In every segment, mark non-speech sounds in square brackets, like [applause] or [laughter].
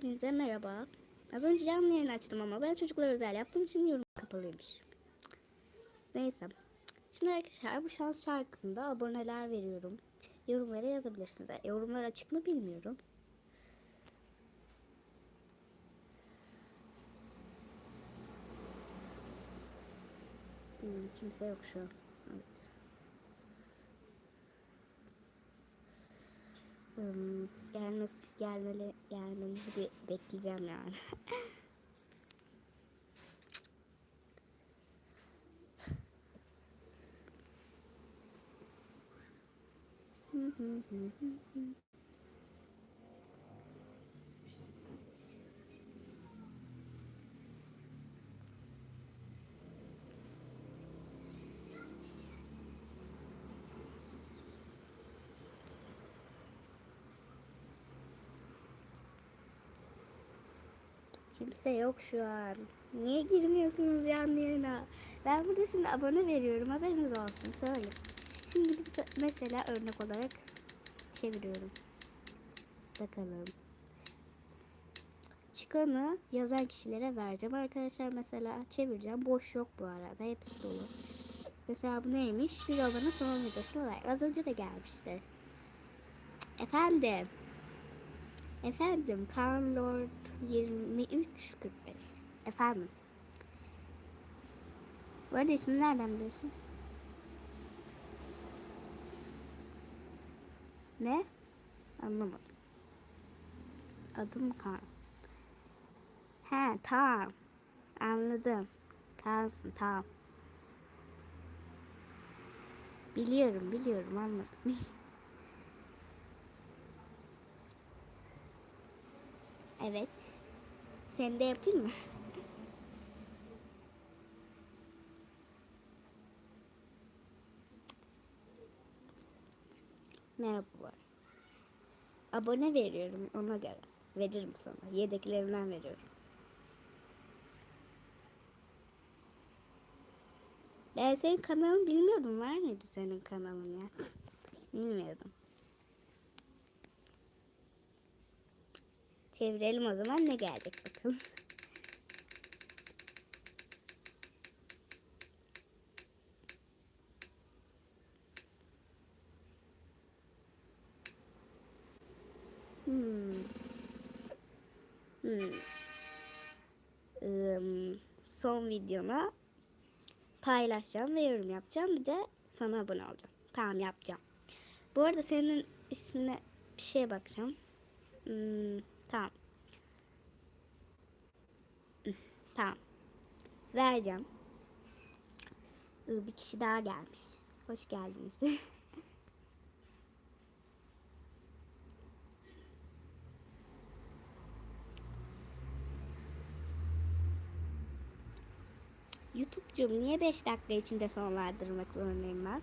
hepinize merhaba. Az önce canlı yayın açtım ama ben çocuklara özel yaptığım için yorum kapalıymış. Neyse. Şimdi arkadaşlar bu şans şarkında aboneler veriyorum. Yorumlara yazabilirsiniz. Yorumlar açık mı bilmiyorum. Hmm, kimse yok şu an. Evet. Hmm, gelmesi, gelmeli, gelmenizi bir bekleyeceğim yani. [laughs] Kimse yok şu an. Niye girmiyorsunuz yanlı yayına? Ben burada şimdi abone veriyorum. Haberiniz olsun. Söyleyeyim. Şimdi biz mesela örnek olarak çeviriyorum. Bakalım. Çıkanı yazan kişilere vereceğim. Arkadaşlar mesela çevireceğim. Boş yok bu arada. Hepsi dolu. Mesela bu neymiş? Bir abone son videosuna like. Az önce de gelmişti. Efendim. Efendim Kaan Lord 2345. Efendim. Bu arada ismini nereden biliyorsun? Ne? Anlamadım. Adım Kaan. He tamam. Anladım. Kaan'sın tamam. Biliyorum biliyorum anladım. [laughs] Evet. Sen de yapayım mı? Merhaba. Abone veriyorum ona göre. Veririm sana. Yedeklerinden veriyorum. Ben senin kanalını bilmiyordum. Var mıydı senin kanalın ya? [laughs] Bilmiyordum. Çevirelim o zaman ne gelecek bakalım. Hmm. Hmm. Son videona paylaşacağım ve yorum yapacağım. Bir de sana abone olacağım. Tamam yapacağım. Bu arada senin ismine bir şeye bakacağım. Hmm, tamam. Tamam. Vereceğim. Bir kişi daha gelmiş. Hoş geldiniz. [laughs] YouTube'cum niye 5 dakika içinde sonlandırmak zorundayım ben?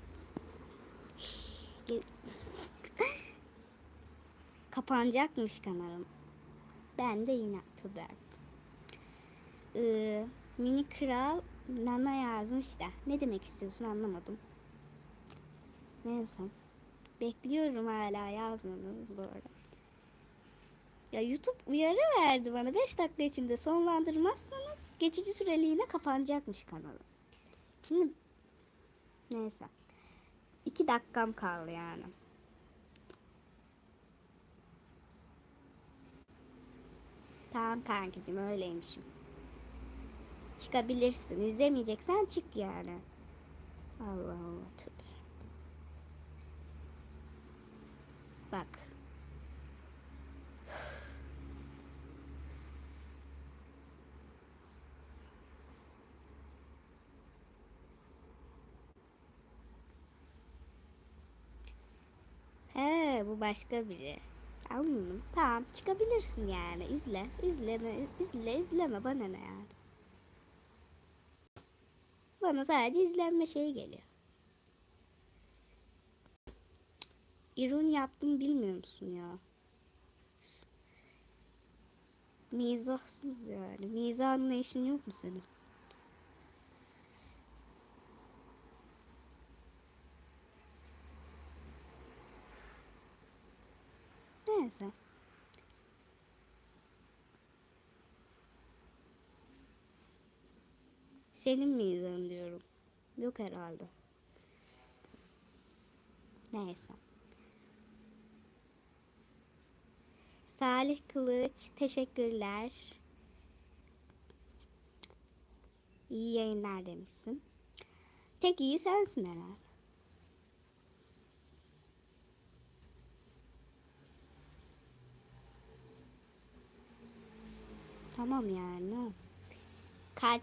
[laughs] Kapanacakmış kanalım. Ben de yine tüber. Ee, mini kral Nana yazmış da. Ne demek istiyorsun anlamadım. Neyse. Bekliyorum hala yazmadınız bu arada. Ya YouTube uyarı verdi bana. 5 dakika içinde sonlandırmazsanız geçici süreliğine kapanacakmış kanalı. Şimdi neyse. 2 dakikam kaldı yani. Tamam kankacığım öyleymişim. Çıkabilirsin. İzlemeyeceksen çık yani. Allah Allah tövbe. Bak. [sighs] He bu başka biri. Anladım. Tamam çıkabilirsin yani. İzle. izleme, izle, izleme. Bana ne yani. Bana sadece izlenme şeyi geliyor. İroni yaptım bilmiyor musun ya? Mizahsız yani. Mizah anlayışın yok mu senin? Neyse. Selim mi izlerim diyorum. Yok herhalde. Neyse. Salih Kılıç teşekkürler. İyi yayınlar demişsin. Tek iyi sensin herhalde. Tamam yani. Kalp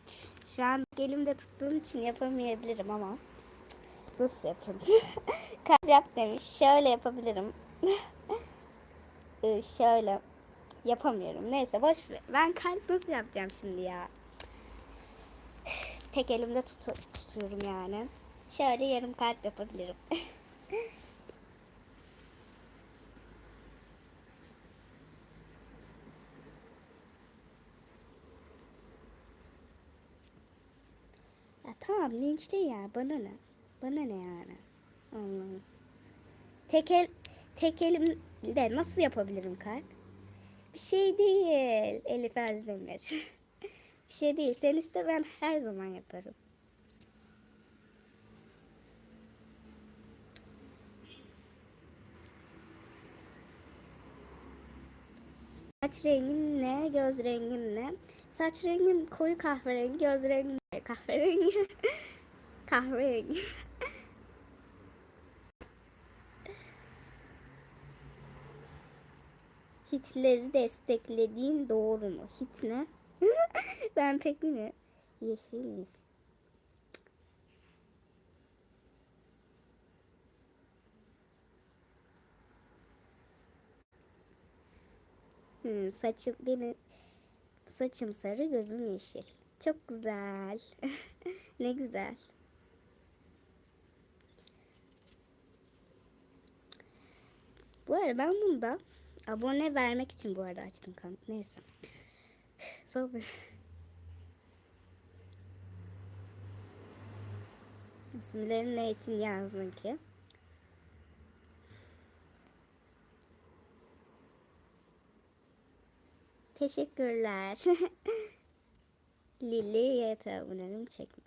şu an elimde tuttuğum için yapamayabilirim ama nasıl yapayım? [laughs] Kalp yap demiş. Şöyle yapabilirim. [laughs] Ee, şöyle yapamıyorum. Neyse boş ver. Ben kalp nasıl yapacağım şimdi ya? [sighs] Tek elimde tutu tutuyorum yani. Şöyle yarım kalp yapabilirim. [laughs] tamam linçle ya bana ne? Bana ne yani? Allah'ım. Tek el tek elimde nasıl yapabilirim kalp? Bir şey değil Elif Özdemir. [laughs] Bir şey değil. Sen iste ben her zaman yaparım. Saç rengin ne? Göz rengin ne? Saç rengim koyu kahverengi, göz rengim kahverengi. [laughs] kahverengi. Hitleri desteklediğin doğru mu? Hit ne? [laughs] ben pek bilmiyorum. Yeşil yeşil. Hmm, saçım benim saçım sarı gözüm yeşil. Çok güzel. [laughs] ne güzel. Bu arada ben bunu da abone vermek için bu arada açtım kan. Neyse. [laughs] Sohbet. İsimlerini ne için yazdın ki? Teşekkürler. [laughs] Lili YT abonelerim çekme.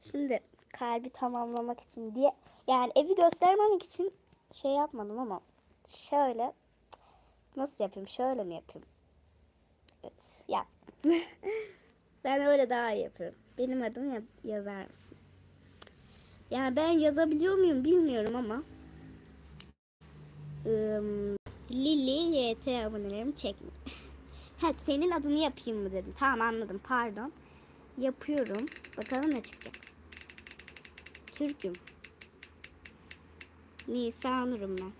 Şimdi kalbi tamamlamak için diye yani evi göstermemek için şey yapmadım ama şöyle nasıl yapayım? Şöyle mi yapayım? Evet, yap. [laughs] ben öyle daha iyi yapıyorum. Benim adım ya yazar mısın? Yani ben yazabiliyor muyum bilmiyorum ama ım, Lili YT abonelerimi çekme. [laughs] ha senin adını yapayım mı dedim. Tamam anladım pardon. Yapıyorum. Bakalım ne çıkacak. Türk'üm. Nisanur'um ben.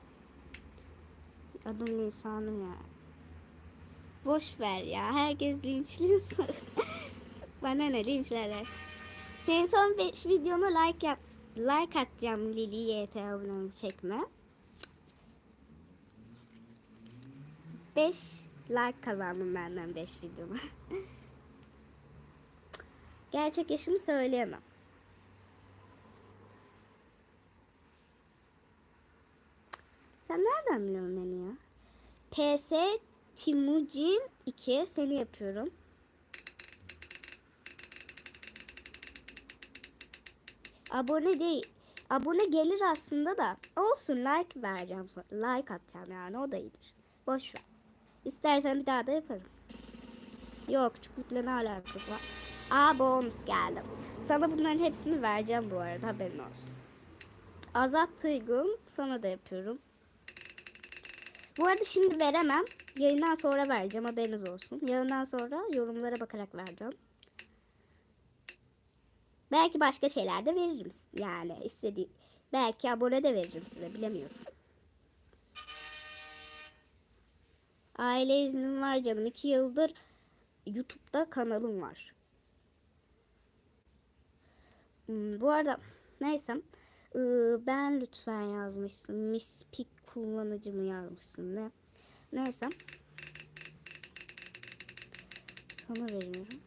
Adım Nisanur ya. Boş ver ya. Herkes linçliyorsun. [laughs] Bana ne linçlerler. Senin son 5 videona like yap like atacağım Lili YT abonemi çekme. 5 like kazandım benden 5 videoma. Gerçek yaşımı söyleyemem. Sen nereden biliyorsun beni ya? PS Timucin 2 seni yapıyorum. Abone değil. Abone gelir aslında da. Olsun like vereceğim. Like atacağım yani o da iyidir. Boş ver. İstersen bir daha da yaparım. Yok küçüklükle ne alakası var? Aa bonus geldi. Sana bunların hepsini vereceğim bu arada haberin olsun. Azat Tıygun sana da yapıyorum. Bu arada şimdi veremem. Yayından sonra vereceğim haberiniz olsun. Yayından sonra yorumlara bakarak vereceğim. Belki başka şeyler de veririm. Yani istediğim. Belki abone de veririm size bilemiyorum. Aile iznim var canım. iki yıldır YouTube'da kanalım var. Hmm, bu arada neyse. Iı, ben lütfen yazmışsın. Miss Pick kullanıcı mı yazmışsın ne? Neyse. Sana veriyorum.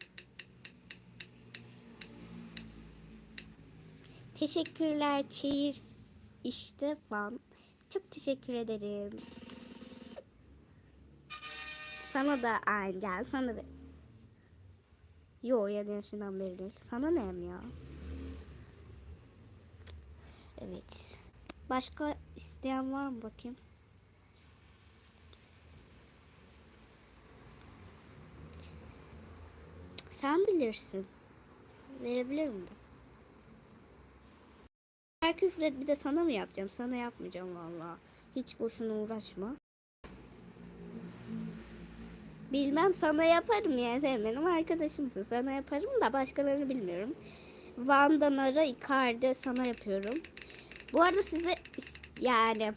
Teşekkürler Cheers işte fan. Çok teşekkür ederim. Sana da aynı gel. Sana da. Yo 7 yaşından beri değil. Sana ne hem ya? Evet. Başka isteyen var mı bakayım? Sen bilirsin. Verebilirim de. Her küfret bir de sana mı yapacağım? Sana yapmayacağım valla. Hiç boşuna uğraşma. Bilmem sana yaparım yani sen benim arkadaşımsın. Sana yaparım da başkalarını bilmiyorum. Van'dan ara Icardi sana yapıyorum. Bu arada size yani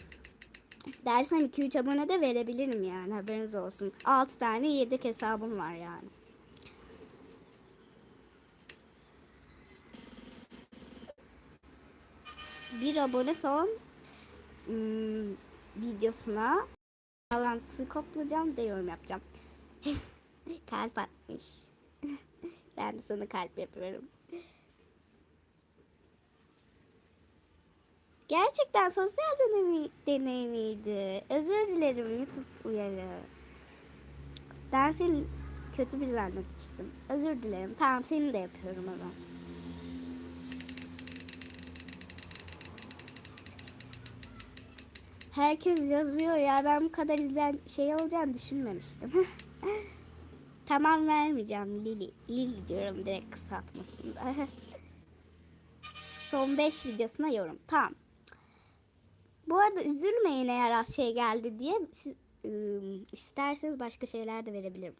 istersen 2-3 abone de verebilirim yani haberiniz olsun. 6 tane yedek hesabım var yani. Bir abone son hmm, videosuna bağlantısını koplayacağım da yorum yapacağım. [laughs] kalp atmış. [laughs] ben de sana kalp yapıyorum. Gerçekten sosyal deneyimi, deneyimiydi. Özür dilerim YouTube uyarı. Ben seni kötü bir zannetmiştim. Özür dilerim. Tamam seni de yapıyorum hemen. Herkes yazıyor ya ben bu kadar izlen şey olacağını düşünmemiştim. [laughs] tamam vermeyeceğim Lili. Lili diyorum direkt kısaltmasında. [laughs] Son 5 videosuna yorum. Tamam. Bu arada üzülmeyin eğer az şey geldi diye. Siz, ıı, isterseniz başka şeyler de verebilirim.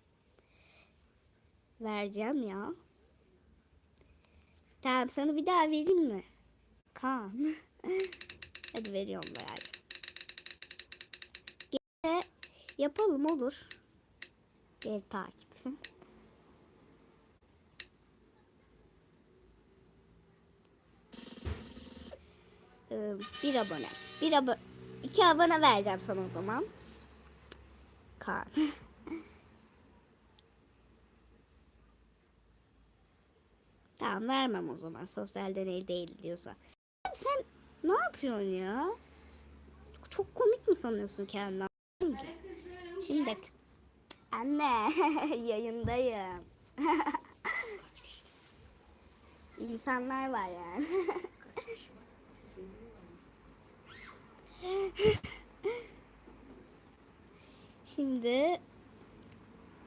Vereceğim ya. Tamam sana bir daha vereyim mi? Kaan. [laughs] Hadi veriyorum bari. Geri yapalım olur. Geri takip. [laughs] Ee, bir abone. Bir abone. iki abone vereceğim sana o zaman. Kaan. [laughs] tamam vermem o zaman. Sosyal deney değil diyorsa. Sen ne yapıyorsun ya? Çok komik mi sanıyorsun kendini? Şimdi anne [laughs] yayındayım. [laughs] İnsanlar var yani. [laughs] Şimdi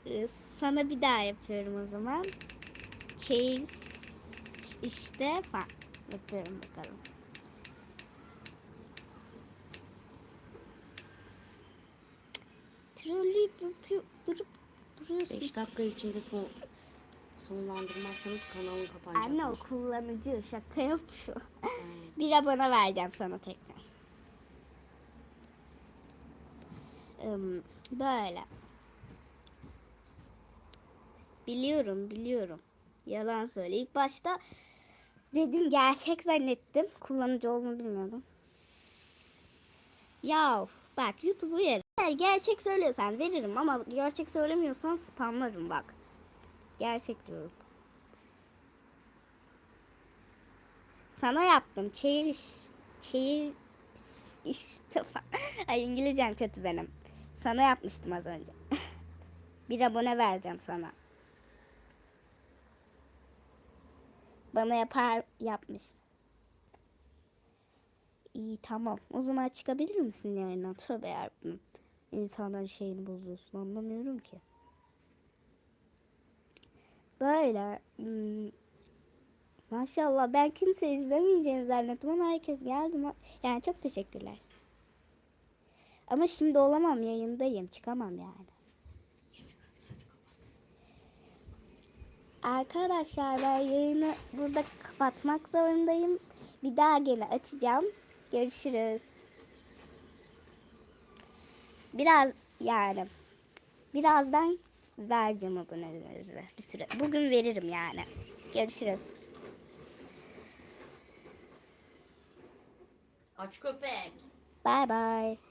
e, sana bir daha yapıyorum o zaman. Chase işte falan yapıyorum bakalım. Yapıyor, durup duruyorsun. 5 dakika içinde son sonlandırmazsanız kanalın kapanacak. Anne o kullanıcı şaka yapıyor. bir abone vereceğim sana tekrar. Böyle. Biliyorum biliyorum. Yalan söyle. İlk başta dedim gerçek zannettim. Kullanıcı olduğunu bilmiyordum. Ya bak YouTube'u yer. Eğer gerçek söylüyorsan veririm ama gerçek söylemiyorsan spamlarım bak. Gerçek diyorum. Sana yaptım. Çevir iş. Çevir işte. [laughs] Ay İngilizcem kötü benim. Sana yapmıştım az önce. [laughs] Bir abone vereceğim sana. Bana yapar yapmış. İyi tamam. O zaman çıkabilir misin yayından? Tövbe yarabbim. İnsanların şeyini bozuyorsun. Anlamıyorum ki. Böyle. hmm, Maşallah ben kimse izlemeyeceğini zannettim ama herkes geldi. Yani çok teşekkürler. Ama şimdi olamam yayındayım. Çıkamam yani. Arkadaşlar ben yayını burada kapatmak zorundayım. Bir daha gene açacağım. Görüşürüz. Biraz yani birazdan vereceğim abonelerinize bir süre. Bugün veririm yani. Görüşürüz. Aç köpek. Bye bye.